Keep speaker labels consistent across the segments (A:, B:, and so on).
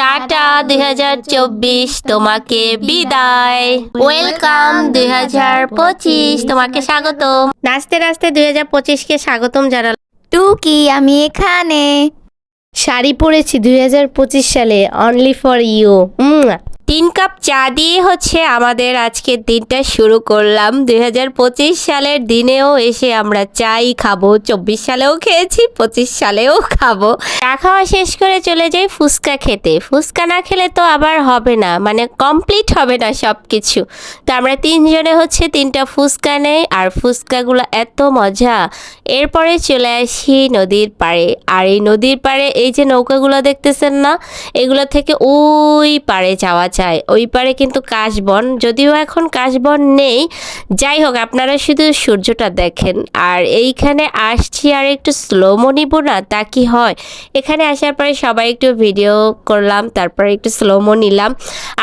A: Tata দুই হাজার চব্বিশ তোমাকে বিদায়। ওয়েলকাম দুই হাজার পঁচিশ তোমাকে স্বাগতম। নাচতে নাচতে দুই হাজার পঁচিশ কে স্বাগতম জানাল
B: টুকি আমি এখানে।
A: শাড়ি পরেছি দুই হাজার পঁচিশ সালে অনলি ফর ইউ তিন কাপ চা দিয়ে হচ্ছে আমাদের আজকের দিনটা শুরু করলাম। দুই হাজার পঁচিশ সালের দিনেও এসে আমরা চাই খাব। চব্বিশ সালেও খেয়েছি, পঁচিশ সালেও খাব। চা খাওয়া শেষ করে চলে যাই ফুচকা খেতে। ফুচকা না খেলে তো আবার হবে না মানে কমপ্লিট হবে না সব কিছু তো আমরা তিনজনে হচ্ছে তিনটা ফুচকা নেই, আর ফুচকাগুলো এত মজা। এরপরে চলে আসি নদীর পাড়ে। আর এই নদীর পাড়ে এই যে নৌকাগুলো দেখতেছেন না, এগুলো থেকে ওই পাড়ে যাওয়া যায়। ওই পারে কিন্তু কাশবন, যদিও এখন কাশবন নেই। যাই হোক, আপনারা শুধু সূর্যটা দেখেন। আর এইখানে আসছি আর একটু স্লোমো নিব না, তা কি হয়? এখানে আসার পরে সবাই একটু ভিডিও করলাম, তারপরে একটু স্লোমো নিলাম।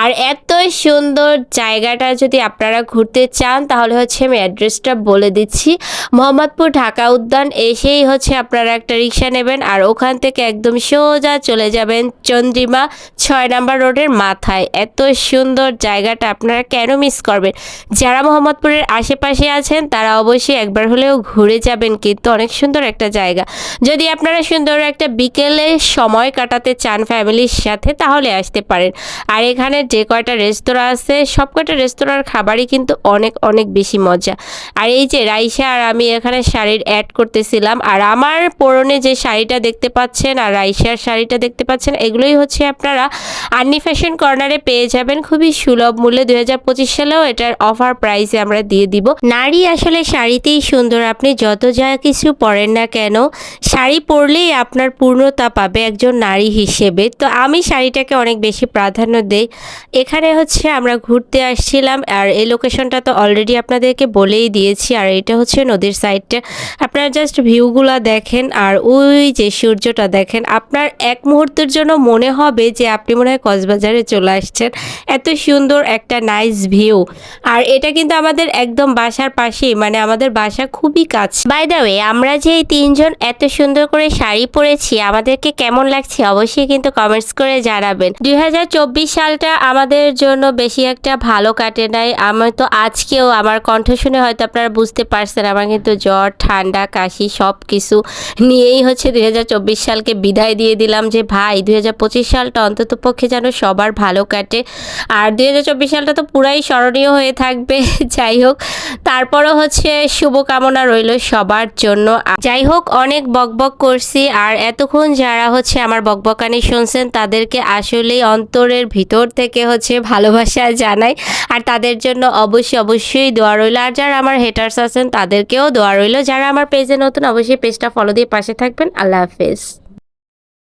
A: আর এত সুন্দর জায়গাটা যদি আপনারা ঘুরতে চান, তাহলে হচ্ছে আমি অ্যাড্রেসটা বলে দিচ্ছি। মোহাম্মদপুর ঢাকা উদ্যান, এসেই হচ্ছে আপনারা একটা রিক্সা নেবেন আর ওখান থেকে একদম সোজা চলে যাবেন চন্দ্রিমা ছয় নাম্বার রোডের মাথায়। এত সুন্দর জায়গাটা আপনারা কেন মিস করবেন? যারা মোহাম্মদপুরের আশেপাশে আছেন, তারা অবশ্যই একবার হলেও ঘুরে যাবেন কিন্তু অনেক সুন্দর একটা জায়গা। যদি আপনারা সুন্দর একটা বিকেলে সময় কাটাতে চান ফ্যামিলির সাথে, তাহলে আসতে পারেন। আর এখানে যে কয়টা রেস্তোরাঁ আছে, সব কয়টা রেস্তোরাঁর খাবারই কিন্তু অনেক অনেক বেশি মজা। আর এই যে রাইসা আর আমি এখানে শাড়ির অ্যাড করতেছিলাম, আর আমার পরনে যে শাড়িটা দেখতে পাচ্ছেন আর রাইসার শাড়িটা দেখতে পাচ্ছেন, এগুলোই হচ্ছে আপনারা আন্নি ফ্যাশন কর্নারে পেয়ে যাবেন খুবই সুলভ মূল্যে। দুই হাজার পঁচিশ সালেও এটার অফার প্রাইসে আমরা দিয়ে দিব। নারী আসলে শাড়িতেই সুন্দর। আপনি যত যা কিছু পরেন না কেন, শাড়ি পরলেই আপনার পূর্ণতা পাবে একজন নারী হিসেবে। তো আমি শাড়িটাকে অনেক বেশি প্রাধান্য দেই। এখানে হচ্ছে আমরা ঘুরতে আসছিলাম আর এই লোকেশনটা তো অলরেডি আপনাদেরকে বলেই দিয়েছি। আর এটা হচ্ছে নদীর সাইডটা আপনারা জাস্ট ভিউগুলো দেখেন আর ওই যে সূর্যটা দেখেন, আপনার এক মুহূর্তের জন্য মনে হবে যে আপনি মনে হয় কক্সবাজারে চলে আসছেন। এত সুন্দর একটা নাইস ভিউ আর এটা কিন্তু আমাদের একদম বাসার পাশেই মানে আমাদের বাসা খুবই কাছে। বাই দ্য ওয়ে আমরা যে এই তিনজন এত সুন্দর করে শাড়ি পরেছি, আমাদেরকে কেমন লাগছে অবশ্যই কিন্তু কমেন্টস করে জানাবেন। দুই হাজার চব্বিশ সালটা আমাদের জন্য বেশি একটা ভালো কাটে নাই। আমার তো আজকেও আমার কণ্ঠ শুনে হয়তো আপনারা বুঝতে পারছেন, আমার কিন্তু জ্বর, ঠান্ডা, কাশি সব কিছু নিয়েই হচ্ছে দুই হাজার চব্বিশ সালকে বিদায় দিয়ে দিলাম যে, ভাই, দুই হাজার পঁচিশ সালটা অন্তত পক্ষে যেন সবার ভালো কাটে। আর দু হাজার চব্বিশ সালটা তো পুরাই স্মরণীয় হয়ে থাকবে, যাই হোক। তারপরও হচ্ছে শুভকামনা রইল সবার জন্য। যাই হোক, অনেক বকবক করছি, আর এতক্ষণ যারা হচ্ছে আমার বকবকানি শুনছেন, তাদেরকে আসলেই অন্তরের ভিতর থেকে হচ্ছে ভালোবাসা জানাই। আর তাদের জন্য অবশ্যই অবশ্যই দোয়া রইল। আর যারা আমার হেটার্স আছেন, তাদেরকেও দোয়া রইল। যারা আমার পেজে নতুন, অবশ্যই পেজটা ফলো দিয়ে পাশে থাকবেন। আল্লাহ হাফেজ।